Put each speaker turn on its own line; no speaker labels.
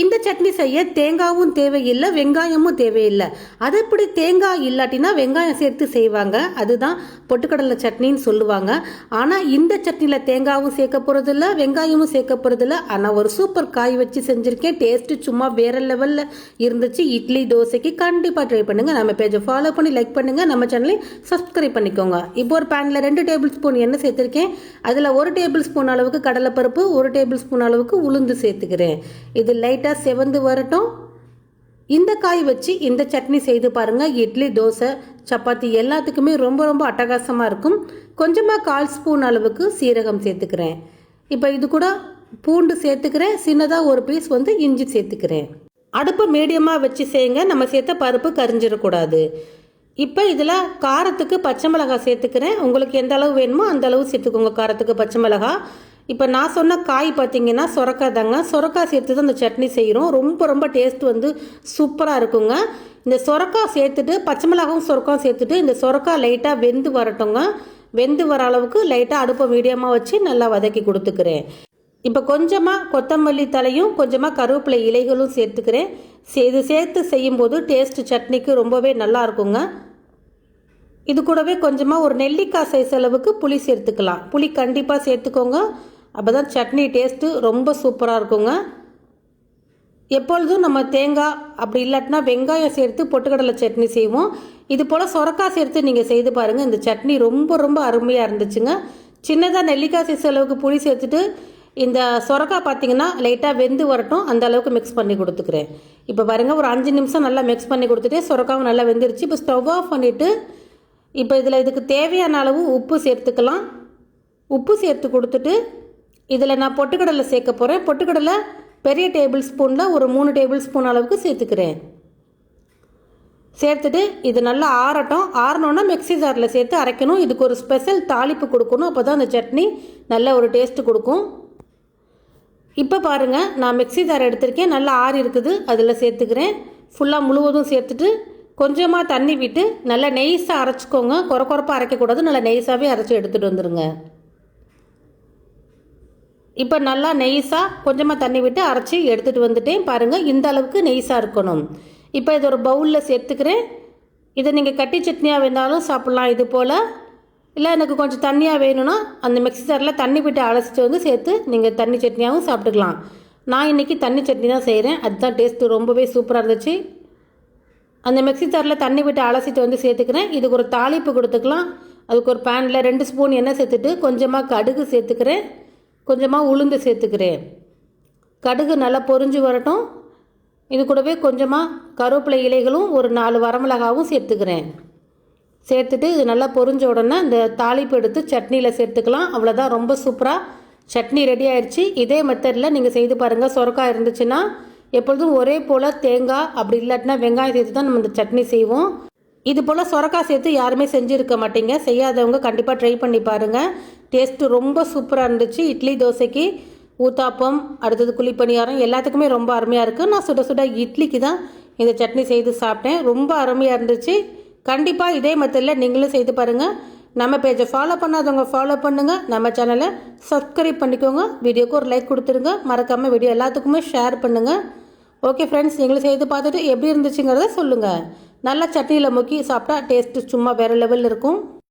இந்த சட்னி செய்ய தேங்காவும் தேவையில்லை வெங்காயமும் தேவையில்லை. அது இப்படி தேங்காய் இல்லாட்டினா வெங்காயம் சேர்த்து செய்வாங்க. அதுதான் பொட்டுக்கடலை சட்னின்னு சொல்லுவாங்க. ஆனால் இந்த சட்னியில் தேங்காவும் சேர்க்க போகிறதில்ல வெங்காயமும் சேர்க்க போகிறதில்ல ஆனால் ஒரு சூப்பர் காய் வச்சு செஞ்சுருக்கேன். டேஸ்ட்டு சும்மா வேற லெவலில் இருந்துச்சு. இட்லி தோசைக்கு கண்டிப்பாக ட்ரை பண்ணுங்கள் நம்ம பேஜை ஃபாலோ பண்ணி லைக் பண்ணுங்கள் நம்ம சேனலை சப்ஸ்கிரைப் பண்ணிக்கோங்க. இப்போ ஒரு பேனில் ரெண்டு டேபிள் ஸ்பூன் எண்ணெய் சேர்த்துருக்கேன். அதில் ஒரு டேபிள் ஸ்பூன் அளவுக்கு கடலைப்பருப்பு ஒரு டேபிள் ஸ்பூன் அளவுக்கு உளுந்து சேர்த்துக்கிறேன். இது லைட் லைட்டாக செவந்து வரட்டும். இந்த காய் வச்சு இந்த சட்னி செய்து பாருங்கள் இட்லி தோசை சப்பாத்தி எல்லாத்துக்குமே ரொம்ப ரொம்ப அட்டகாசமாக இருக்கும். கொஞ்சமாக கால் ஸ்பூன் அளவுக்கு சீரகம் சேர்த்துக்கிறேன். இப்போ இது கூட பூண்டு சேர்த்துக்கிறேன். சின்னதாக ஒரு பீஸ் வந்து இஞ்சி சேர்த்துக்கிறேன். அடுப்பை மீடியமாக வச்சு செய்யுங்க. நம்ம சேர்த்த பருப்பு கரிஞ்சிடக்கூடாது. இப்போ இதில் காரத்துக்கு பச்சை மிளகாய் சேர்த்துக்கிறேன். உங்களுக்கு எந்த அளவு வேணுமோ அந்த அளவு சேர்த்துக்கோங்க. காரத்துக்கு பச்சை மிளகாய். இப்போ நான் சொன்ன காய் பார்த்தீங்கன்னா சொரக்காய் தாங்க. சொரக்காய் சேர்த்து தான் இந்த சட்னி செய்கிறோம் ரொம்ப ரொம்ப டேஸ்ட் வந்து சூப்பராக இருக்குங்க. இந்த சுரக்காய் சேர்த்துட்டு பச்சை மிளகாவும் சுரக்காயும் சேர்த்துட்டு இந்த சுரக்காய் லைட்டாக வெந்து வரட்டுங்க. வெந்து வர அளவுக்கு லைட்டாக அடுப்பை மீடியமாக வச்சு நல்லா வதக்கி கொடுத்துக்கிறேன். இப்போ கொஞ்சமாக கொத்தமல்லி தலையும் கொஞ்சமாக கருவேப்பிலை இலைகளும் சேர்த்துக்கிறேன். சே- இது சேர்த்து செய்யும்போது டேஸ்ட் சட்னிக்கு ரொம்பவே நல்லா இருக்குங்க. இது கூடவே கொஞ்சமாக ஒரு நெல்லிக்காய் சைஸ் அளவுக்கு புளி சேர்த்துக்கலாம். புளி கண்டிப்பாக சேர்த்துக்கோங்க. அப்போ தான் சட்னி டேஸ்ட்டு ரொம்ப சூப்பராக இருக்குங்க. எப்பொழுதும் நம்ம தேங்காய் அப்படி இல்லாட்டினா வெங்காயம் சேர்த்து பொட்டுக்கடலை சட்னி செய்வோம். இது போல் சொரக்காய் சேர்த்து நீங்கள் செய்து பாருங்கள் இந்த சட்னி ரொம்ப ரொம்ப அருமையாக இருந்துச்சுங்க. சின்னதாக நெல்லிக்காய் சைஸ் அளவுக்கு புளி சேர்த்துட்டு இந்த சொரக்காய் பார்த்தீங்கன்னா லைட்டாக வெந்து வரட்டும். அந்த அளவுக்கு மிக்ஸ் பண்ணி கொடுத்துக்கிறேன். இப்போ பாருங்கள் ஒரு அஞ்சு நிமிஷம் நல்லா மிக்ஸ் பண்ணி கொடுத்துட்டு சொரக்காவும் நல்லா வெந்துருச்சு. இப்போ ஸ்டவ் ஆஃப் பண்ணிவிட்டு இப்போ இதில் இதுக்கு தேவையான அளவு உப்பு சேர்த்துக்கலாம். உப்பு சேர்த்து கொடுத்துட்டு இதில் நான் பொட்டுக்கடலை சேர்க்க போகிறேன். பொட்டுக்கடலை பெரிய டேபிள் ஸ்பூனில் ஒரு மூணு டேபிள் ஸ்பூன் அளவுக்கு சேர்த்துக்கிறேன். சேர்த்துட்டு இது நல்லா ஆறட்டும். ஆறணுன்னா மிக்ஸி ஜாரில் சேர்த்து அரைக்கணும். இதுக்கு ஒரு ஸ்பெஷல் தாளிப்பு கொடுக்கணும். அப்போ தான் அந்த சட்னி நல்ல ஒரு டேஸ்ட்டு கொடுக்கும். இப்போ பாருங்கள் நான் மிக்ஸி ஜார் எடுத்திருக்கேன். நல்லா ஆறி இருக்குது. அதில் சேர்த்துக்கிறேன். ஃபுல்லாக முழுவதும் சேர்த்துட்டு கொஞ்சமாக தண்ணி விட்டு நல்லா நெய்ஸாக அரைச்சிக்கோங்க. குறை குறப்பாக அரைக்கக்கூடாது. நல்லா நெய்ஸாகவே அரைச்சி எடுத்துகிட்டு வந்துடுங்க இப்போ நல்லா நெய்ஸாக கொஞ்சமாக தண்ணி விட்டு அரைச்சி எடுத்துகிட்டு வந்துட்டேன் பாருங்கள் இந்த அளவுக்கு நெய்ஸாக இருக்கணும். இப்போ இது ஒரு பவுலில் சேர்த்துக்கிறேன். இதை நீங்கள் கட்டி சட்னியாக வேணாலும் சாப்பிட்லாம் இது போல். இல்லை எனக்கு கொஞ்சம் தண்ணியாக வேணும்னா அந்த மிக்ஸி தண்ணி விட்டு அலசிட்டு வந்து சேர்த்து நீங்கள் தண்ணி சட்னியாகவும் சாப்பிட்டுக்கலாம். நான் இன்றைக்கி தண்ணி சட்னி தான் செய்கிறேன் அதுதான் டேஸ்ட்டு ரொம்பவே சூப்பராக இருந்துச்சு. அந்த மிக்ஸி ஜாரில் தண்ணி விட்டு அலசிட்டு வந்து சேர்த்துக்கிறேன். இதுக்கு ஒரு தாளிப்பு கொடுத்துக்கலாம். அதுக்கு ஒரு பேனில் ரெண்டு ஸ்பூன் எண்ணெய் சேர்த்துட்டு கொஞ்சமாக கடுகு சேர்த்துக்கிறேன். கொஞ்சமாக உளுந்து சேர்த்துக்கிறேன். கடுகு நல்லா பொரிஞ்சு வரட்டும். இது கூடவே கொஞ்சமாக கருவேப்பிலை இலைகளும் ஒரு நாலு வரமிளகாவும் சேர்த்துக்கிறேன். சேர்த்துட்டு இது நல்லா பொரிஞ்ச உடனே இந்த தாளிப்பு எடுத்து சட்னியில் சேர்த்துக்கலாம். அவ்வளோதான் ரொம்ப சூப்பராக சட்னி ரெடி ஆயிடுச்சு. இதே மெத்தடில் நீங்கள் செய்து பாருங்கள் சொரக்காய் இருந்துச்சுன்னா எப்பொழுதும் ஒரே போல் தேங்காய் அப்படி இல்லாட்டினா வெங்காயம் சேர்த்து தான் நம்ம இந்த சட்னி செய்வோம். இது போல் சொரக்காய் சேர்த்து யாருமே செஞ்சுருக்க மாட்டீங்க. செய்யாதவங்க கண்டிப்பாக ட்ரை பண்ணி பாருங்கள் டேஸ்ட்டு ரொம்ப சூப்பராக இருந்துச்சு. இட்லி தோசைக்கு ஊத்தாப்பம் அடுத்தது குழிப்பணியாரம் எல்லாத்துக்குமே ரொம்ப அருமையாக இருக்குது நான் சுட சுட இட்லிக்கு தான் இந்த சட்னி செய்து சாப்பிட்டேன். ரொம்ப அருமையாக இருந்துச்சு. கண்டிப்பாக இதே மெத்தடில் நீங்களும் செய்து பாருங்கள் நம்ம பேஜை ஃபாலோ பண்ணாதவங்க ஃபாலோ பண்ணுங்கள் நம்ம சேனலை சப்ஸ்கிரைப் பண்ணிக்கோங்க. வீடியோக்கு ஒரு லைக் கொடுத்துருங்க. மறக்காமல் வீடியோ எல்லாத்துக்குமே ஷேர் பண்ணுங்கள் ஓகே ஃப்ரெண்ட்ஸ் நீங்களும் செய்து பார்த்துட்டு எப்படி இருந்துச்சுங்கிறத சொல்லுங்கள் நல்லா சட்னியில் முக்கி சாப்பிட்டா டேஸ்ட்டு சும்மா வேறு லெவலில் இருக்கும்.